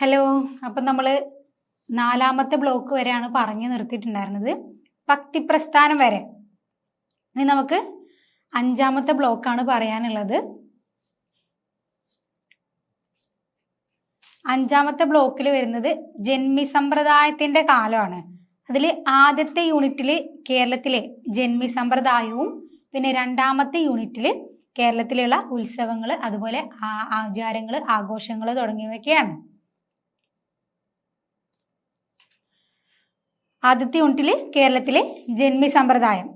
Hello അപ്പം നമ്മൾ നാലാമത്തെ ബ്ലോക്ക് വരെയാണ് പറഞ്ഞു നിർത്തിയിട്ടുണ്ടായിരുന്നത്. ഭക്തിപ്രസ്ഥാനം വരെ. ഇനി നമുക്ക് അഞ്ചാമത്തെ ബ്ലോക്കാണ് പറയാനുള്ളത്. അഞ്ചാമത്തെ ബ്ലോക്കിൽ വരുന്നത് ജന്മി സമ്പ്രദായത്തിന്റെ കാലമാണ്. അതിൽ ആദ്യത്തെ യൂണിറ്റിൽ കേരളത്തിലെ ജന്മി സമ്പ്രദായവും പിന്നെ രണ്ടാമത്തെ യൂണിറ്റിൽ കേരളത്തിലുള്ള ഉത്സവങ്ങൾ അതുപോലെ ആചാരങ്ങൾ ആഘോഷങ്ങൾ തുടങ്ങിയവയൊക്കെയാണ്. ആദ്യത്തെ യൂണിറ്റിൽ കേരളത്തിലെ ജന്മി സമ്പ്രദായം.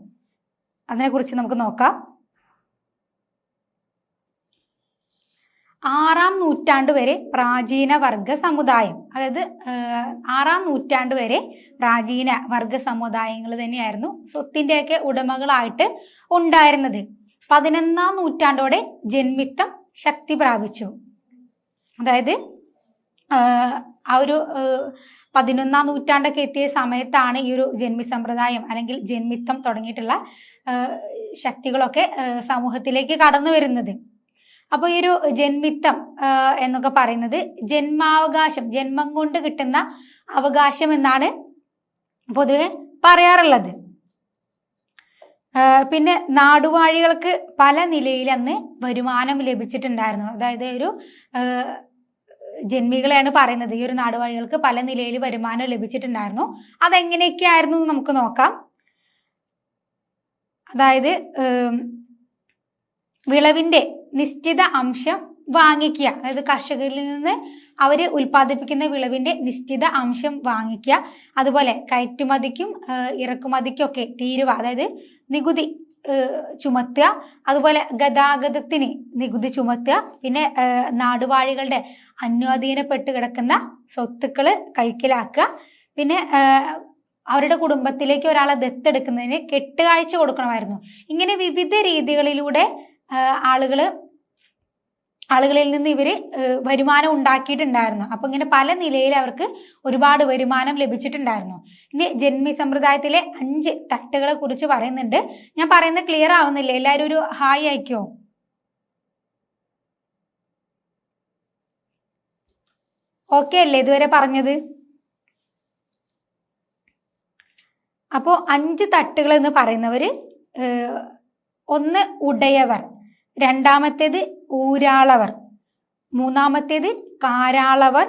അതിനെക്കുറിച്ച് നമുക്ക് നോക്കാം. ആറാം നൂറ്റാണ്ട് വരെ പ്രാചീന വർഗ സമുദായം അതായത് ആറാം നൂറ്റാണ്ട് വരെ പ്രാചീന വർഗ സമുദായങ്ങൾ തന്നെയായിരുന്നു സ്വത്തിന്റെയൊക്കെ ഉടമകളായിട്ട് ഉണ്ടായിരുന്നത്. പതിനൊന്നാം നൂറ്റാണ്ടോടെ ജന്മിത്തം ശക്തി പ്രാപിച്ചു. അതായത് ആ ഒരു പതിനൊന്നാം നൂറ്റാണ്ടൊക്കെ എത്തിയ സമയത്താണ് ഈ ഒരു ജന്മി സമ്പ്രദായം അല്ലെങ്കിൽ ജന്മിത്തം തുടങ്ങിയിട്ടുള്ള ശക്തികളൊക്കെ സമൂഹത്തിലേക്ക് കടന്നു വരുന്നത്. അപ്പോൾ ഈ ഒരു ജന്മിത്തം എന്നൊക്കെ പറയുന്നത് ജന്മാവകാശം ജന്മം കൊണ്ട് കിട്ടുന്ന അവകാശം എന്നാണ് പൊതുവെ പറയാറുള്ളത്. പിന്നെ നാടുവാഴികൾക്ക് പല നിലയിൽ അന്ന് വരുമാനം ലഭിച്ചിട്ടുണ്ടായിരുന്നു. അതായത് ഒരു ജന്മികളെയാണ് പറയുന്നത്. ഈ ഒരു നാടുവാഴികൾക്ക് പല നിലയിൽ വരുമാനം ലഭിച്ചിട്ടുണ്ടായിരുന്നു. അതെങ്ങനെയൊക്കെയായിരുന്നു എന്ന് നമുക്ക് നോക്കാം. അതായത് വിളവിന്റെ നിശ്ചിത അംശം വാങ്ങിക്കുക. അതായത് കർഷകരിൽ നിന്ന് അവർ ഉൽപ്പാദിപ്പിക്കുന്ന വിളവിന്റെ നിശ്ചിത അംശം വാങ്ങിക്കുക. അതുപോലെ കയറ്റുമതിക്കും ഇറക്കുമതിക്കും ഒക്കെ തീരുവ. അതായത് നികുതി ചുമത്തുക. അതുപോലെ ഗതാഗതത്തിന് നികുതി ചുമത്തുക. പിന്നെ നാടുവാഴികളുടെ അന്വാധീനപ്പെട്ട് കിടക്കുന്ന സ്വത്തുക്കൾ കൈക്കലാക്കുക. പിന്നെ അവരുടെ കുടുംബത്തിലേക്ക് ഒരാളെ ദത്തെടുക്കുന്നതിന് കെട്ടുകാഴ്ച കൊടുക്കണമായിരുന്നു. ഇങ്ങനെ വിവിധ രീതികളിലൂടെ ആളുകൾ ആളുകളിൽ നിന്ന് ഇവർ വരുമാനം ഉണ്ടാക്കിയിട്ടുണ്ടായിരുന്നു. അപ്പം ഇങ്ങനെ പല നിലയിൽ അവർക്ക് ഒരുപാട് വരുമാനം ലഭിച്ചിട്ടുണ്ടായിരുന്നു. ഇനി ജന്മി സമ്പ്രദായത്തിലെ അഞ്ച് തട്ടുകളെ കുറിച്ച് പറയുന്നുണ്ട്. ഞാൻ പറയുന്നത് ക്ലിയർ ആവുന്നില്ല. എല്ലാവരും ഒരു ഹായ് അയക്കോ? ഓക്കെ അല്ലേ ഇതുവരെ പറഞ്ഞത്? അപ്പോൾ അഞ്ച് തട്ടുകൾ എന്ന് പറയുന്നവര് ഒന്ന് ഉടയവർ രണ്ടാമത്തേത് ഊരാളവർ. മൂന്നാമത്തേത് കാരാളവർ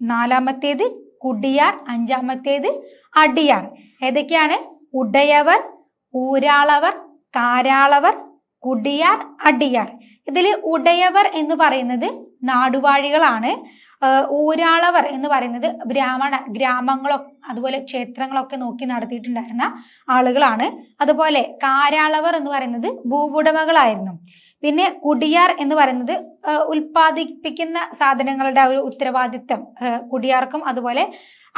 നാലാമത്തേത് കുടിയാർ അഞ്ചാമത്തേത് അടിയാർ. ഏതൊക്കെയാണ്? ഉടയവർ ഊരാളവർ കാരാളവർ കുടിയാർ അടിയാർ. ഇതിൽ ഉടയവർ എന്ന് പറയുന്നത് നാടുവാഴികളാണ്. ഊരാളവർ എന്ന് പറയുന്നത് ബ്രാഹ്മണ ഗ്രാമങ്ങളോ അതുപോലെ ക്ഷേത്രങ്ങളൊക്കെ നോക്കി നടത്തിയിട്ടുണ്ടായിരുന്ന ആളുകളാണ്. അതുപോലെ കാരാളവർ എന്ന് പറയുന്നത് ഭൂവുടമകളായിരുന്നു. പിന്നെ കുടിയാർ എന്ന് പറയുന്നത് ഉൽപ്പാദിപ്പിക്കുന്ന സാധനങ്ങളുടെ ഒരു ഉത്തരവാദിത്തം കുടിയാർക്കും അതുപോലെ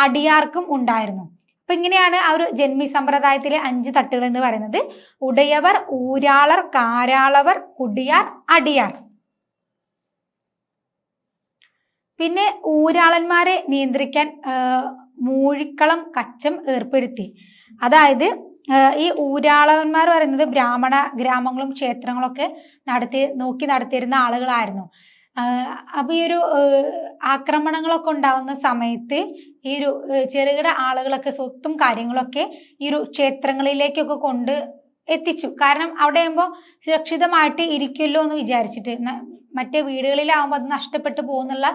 അടിയാർക്കും ഉണ്ടായിരുന്നു. അപ്പൊ ഇങ്ങനെയാണ് ആ ഒരു ജന്മി സമ്പ്രദായത്തിലെ അഞ്ച് തട്ടുകൾ എന്ന് പറയുന്നത്. ഉടയവർ ഊരാളർ കാരാളവർ കുടിയാർ അടിയാർ. പിന്നെ ഊരാളന്മാരെ നിയന്ത്രിക്കാൻ മൂഴിക്കളം കച്ചം ഏർപ്പെടുത്തി. അതായത് ഈ ഊരാളവന്മാർ പറയുന്നത് ബ്രാഹ്മണ ഗ്രാമങ്ങളും ക്ഷേത്രങ്ങളും ഒക്കെ നടത്തി നോക്കി നടത്തിയിരുന്ന ആളുകളായിരുന്നു. അപ്പൊ ഈ ഒരു ആക്രമണങ്ങളൊക്കെ ഉണ്ടാവുന്ന സമയത്ത് ഈ ഒരു ചെറുകിട ആളുകളൊക്കെ സ്വത്തും കാര്യങ്ങളൊക്കെ ഈ ഒരു ക്ഷേത്രങ്ങളിലേക്കൊക്കെ കൊണ്ട് എത്തിച്ചു. കാരണം അവിടെ ആകുമ്പോൾ സുരക്ഷിതമായിട്ട് ഇരിക്കുമല്ലോ എന്ന് വിചാരിച്ചിട്ട് മറ്റേ വീടുകളിലാവുമ്പോൾ അത് നഷ്ടപ്പെട്ടു പോകുന്നുള്ള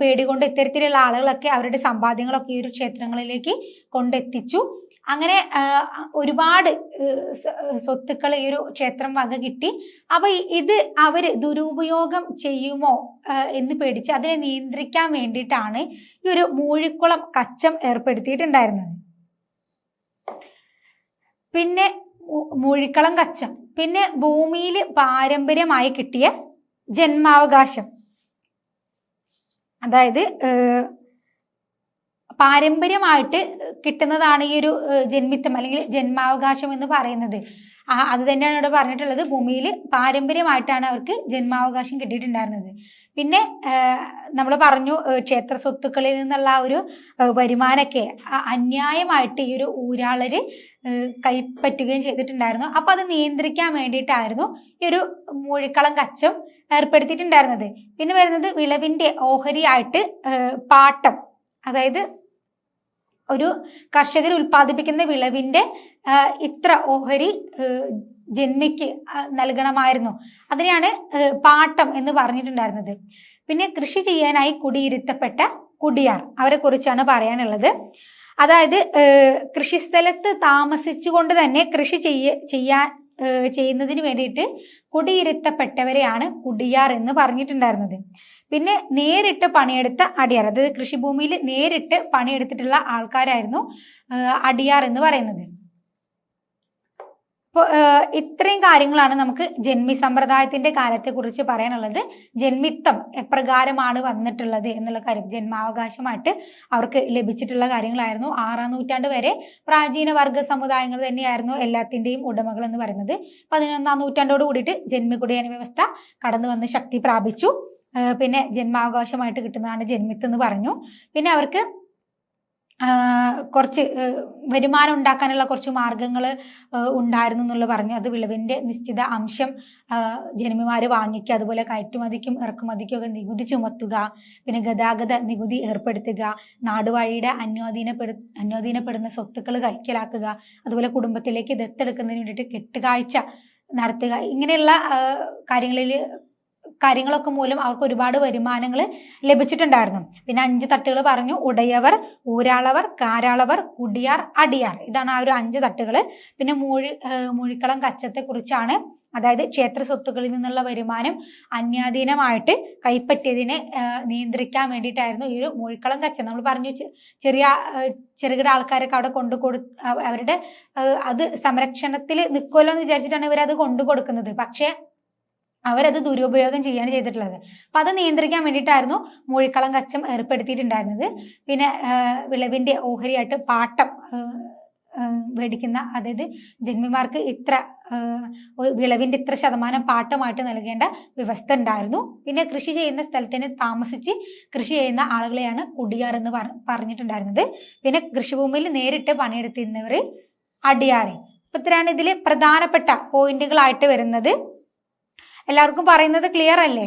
പേടി കൊണ്ട് ഇത്തരത്തിലുള്ള ആളുകളൊക്കെ അവരുടെ സമ്പാദ്യങ്ങളൊക്കെ ഈ ഒരു ക്ഷേത്രങ്ങളിലേക്ക് കൊണ്ടെത്തിച്ചു അങ്ങനെ ഒരുപാട് സ്വത്തുക്കൾ ഈ ഒരു ക്ഷേത്രം വക കിട്ടി. അപ്പൊ ഇത് അവർ ദുരുപയോഗം ചെയ്യുമോ എന്ന് പേടിച്ച് അതിനെ നിയന്ത്രിക്കാൻ വേണ്ടിയിട്ടാണ് ഈ ഒരു മൂഴിക്കുളം കച്ചം ഏർപ്പെടുത്തിയിട്ടുണ്ടായിരുന്നത്. പിന്നെ മൂഴിക്കുളം കച്ചം. പിന്നെ ഭൂമിയിൽ പാരമ്പര്യമായി കിട്ടിയ ജന്മാവകാശം. അതായത് പാരമ്പര്യമായിട്ട് കിട്ടുന്നതാണ് ഈ ഒരു ജന്മിത്തം അല്ലെങ്കിൽ ജന്മാവകാശം എന്ന് പറയുന്നത്. ആ അത് തന്നെയാണ് ഇവിടെ പറഞ്ഞിട്ടുള്ളത്. ഭൂമിയിൽ പാരമ്പര്യമായിട്ടാണ് അവർക്ക് ജന്മാവകാശം കിട്ടിയിട്ടുണ്ടായിരുന്നത്. പിന്നെ നമ്മൾ പറഞ്ഞു ക്ഷേത്ര സ്വത്തുക്കളിൽ നിന്നുള്ള ഒരു വരുമാനമൊക്കെ അന്യായമായിട്ട് ഈ ഒരു ഊരാളര് ഏഹ് കൈപ്പറ്റുകയും ചെയ്തിട്ടുണ്ടായിരുന്നു. അപ്പൊ അത് നിയന്ത്രിക്കാൻ വേണ്ടിയിട്ടായിരുന്നു ഈ ഒരു മൂഴിക്കളം കച്ചം ഏർപ്പെടുത്തിയിട്ടുണ്ടായിരുന്നത്. പിന്നെ വരുന്നത് വിളവിന്റെ ഓഹരിയായിട്ട് പാട്ടം. അതായത് ഒരു കർഷകർ ഉൽപ്പാദിപ്പിക്കുന്ന വിളവിന്റെ ഇത്ര ഓഹരി ജന്മിക്ക് നൽകണമായിരുന്നു. അതിനെയാണ് പാട്ടം എന്ന് പറഞ്ഞിട്ടുണ്ടായിരുന്നത്. പിന്നെ കൃഷി ചെയ്യാനായി കുടിയിരുത്തപ്പെട്ട കുടിയാർ അവരെ കുറിച്ചാണ് പറയാനുള്ളത്. അതായത് കൃഷിസ്ഥലത്ത് താമസിച്ചുകൊണ്ട് തന്നെ കൃഷി ചെയ്യ ചെയ്യാൻ ചെയ്യുന്നതിന് വേണ്ടിയിട്ട് കുടിയിരുത്തപ്പെട്ടവരെയാണ് കുടിയാർ എന്ന് പറഞ്ഞിട്ടുണ്ടായിരുന്നത്. പിന്നെ നേരിട്ട് പണിയെടുത്ത അടിയാർ അതായത് കൃഷിഭൂമിയിൽ നേരിട്ട് പണിയെടുത്തിട്ടുള്ള ആൾക്കാരായിരുന്നു അടിയാർ എന്ന് പറയുന്നത്. ഇത്രയും കാര്യങ്ങളാണ് നമുക്ക് ജന്മി സമ്പ്രദായത്തിന്റെ കാലത്തെക്കുറിച്ച് പറയാനുള്ളത്. ജന്മിത്തം എപ്രകാരമാണ് വന്നിട്ടുള്ളത് എന്നുള്ള കാര്യം ജന്മാവകാശമായിട്ട് അവർക്ക് ലഭിച്ചിട്ടുള്ള കാര്യങ്ങളായിരുന്നു. ആറാം നൂറ്റാണ്ട് വരെ പ്രാചീന വർഗ സമുദായങ്ങൾ തന്നെയായിരുന്നു എല്ലാത്തിന്റെയും ഉടമകൾ എന്ന് പറയുന്നത്. പതിനൊന്നാം നൂറ്റാണ്ടോട് കൂടിയിട്ട് ജന്മികുടിയന വ്യവസ്ഥ കടന്നു വന്ന് ശക്തി പ്രാപിച്ചു. പിന്നെ ജന്മാവകാശമായിട്ട് കിട്ടുന്നതാണ് ജന്മിത്ത് എന്ന് പറഞ്ഞു. പിന്നെ അവർക്ക് കുറച്ച് വരുമാനം ഉണ്ടാക്കാനുള്ള കുറച്ച് മാർഗങ്ങൾ ഉണ്ടായിരുന്നു എന്നുള്ള പറഞ്ഞു. അത് വിളവിന്റെ നിശ്ചിത അംശം ജനമിമാർ വാങ്ങിക്കുക അതുപോലെ കയറ്റുമതിക്കും ഇറക്കുമതിക്കും ഒക്കെ നികുതി ചുമത്തുക പിന്നെ ഗതാഗത നികുതി ഏർപ്പെടുത്തുക നാടുവഴിയുടെ അന്വാധീനപ്പെടു അന്വാധീനപ്പെടുന്ന സ്വത്തുക്കൾ കൈക്കലാക്കുക അതുപോലെ കുടുംബത്തിലേക്ക് ദത്തെടുക്കുന്നതിന് വേണ്ടിയിട്ട് കെട്ടുകാഴ്ച നടത്തുക ഇങ്ങനെയുള്ള കാര്യങ്ങളിൽ കാര്യങ്ങളൊക്കെ മൂലം അവർക്ക് ഒരുപാട് വരുമാനങ്ങൾ ലഭിച്ചിട്ടുണ്ടായിരുന്നു. പിന്നെ അഞ്ച് തട്ടുകൾ പറഞ്ഞു ഉടയവർ ഊരാളവർ കാരാളവർ കുടിയാർ അടിയാർ. ഇതാണ് ആ ഒരു അഞ്ച് തട്ടുകൾ പിന്നെ മൂഴി മുഴിക്കളം മൂഴിക്കളം കച്ചത്തെ കുറിച്ചാണ്. അതായത് ക്ഷേത്ര സ്വത്തുക്കളിൽ നിന്നുള്ള വരുമാനം അന്യാധീനമായിട്ട് കൈപ്പറ്റിയതിനെ നിയന്ത്രിക്കാൻ വേണ്ടിയിട്ടായിരുന്നു ഈ ഒരു മൂഴിക്കളം കച്ച. നമ്മൾ പറഞ്ഞു ചെറിയ ചെറുകിട ആൾക്കാരൊക്കെ അവിടെ കൊണ്ടു കൊടു അവരുടെ അത് സംരക്ഷണത്തിൽ നിൽക്കുമല്ലോ എന്ന് വിചാരിച്ചിട്ടാണ് ഇവരത് കൊണ്ടു കൊടുക്കുന്നത്. പക്ഷേ അവരത് ദുരുപയോഗം ചെയ്യാണ് ചെയ്തിട്ടുള്ളത്. അപ്പൊ അത് നിയന്ത്രിക്കാൻ വേണ്ടിയിട്ടായിരുന്നു മൂഴിക്കളം കച്ചം ഏർപ്പെടുത്തിയിട്ടുണ്ടായിരുന്നത്. പിന്നെ വിളവിന്റെ ഓഹരിയായിട്ട് പാട്ടം മേടിക്കുന്ന അതായത് ജന്മിമാർക്ക് ഇത്ര വിളവിന്റെ ഇത്ര ശതമാനം പാട്ടമായിട്ട് നൽകേണ്ട വ്യവസ്ഥ ഉണ്ടായിരുന്നു. പിന്നെ കൃഷി ചെയ്യുന്ന സ്ഥലത്തിന് താമസിച്ച് കൃഷി ചെയ്യുന്ന ആളുകളെയാണ് കുടിയാർ എന്ന് പറ- പറഞ്ഞിട്ടുണ്ടായിരുന്നത്. പിന്നെ കൃഷിഭൂമിയിൽ നേരിട്ട് പണിയെടുത്തിരുന്നവർ അടിയാറി. അപ്പൊ ഇത്രയാണ് ഇതിൽ പ്രധാനപ്പെട്ട പോയിന്റുകളായിട്ട് വരുന്നത്. എല്ലാവർക്കും പറയുന്നത് ക്ലിയർ അല്ലേ?